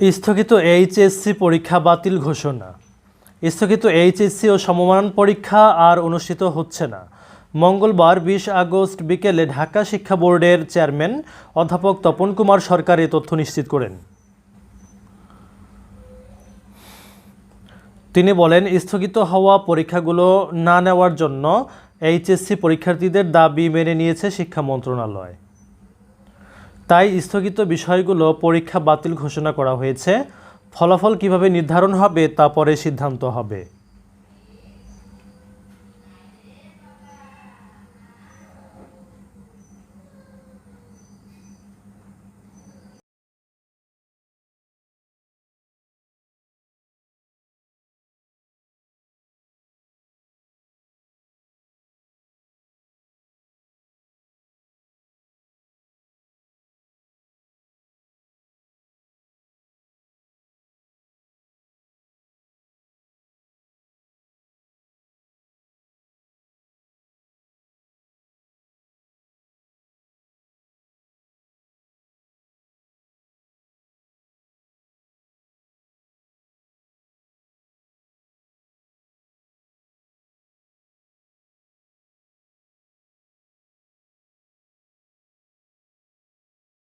স্থগিত এইচএসসি পরীক্ষা বাতিল ঘোষণা। স্থগিত এইচএসসি ও সমমান পরীক্ষা আর অনুষ্ঠিত হচ্ছে না। মঙ্গলবার বিশ আগস্ট বিকেলে ঢাকা শিক্ষা বোর্ডের চেয়ারম্যান অধ্যাপক তপন কুমার সরকার এ তথ্য নিশ্চিত করেন। তিনি বলেন, স্থগিত হওয়া পরীক্ষাগুলো না নেওয়ার জন্য এইচএসসি পরীক্ষার্থীদের দাবি মেনে নিয়েছে শিক্ষা মন্ত্রণালয়। তাই স্থগিত বিষয়গুলো পরীক্ষা বাতিল ঘোষণা করা হয়েছে। ফলাফল কীভাবে নির্ধারণ হবে তা পরে সিদ্ধান্ত হবে।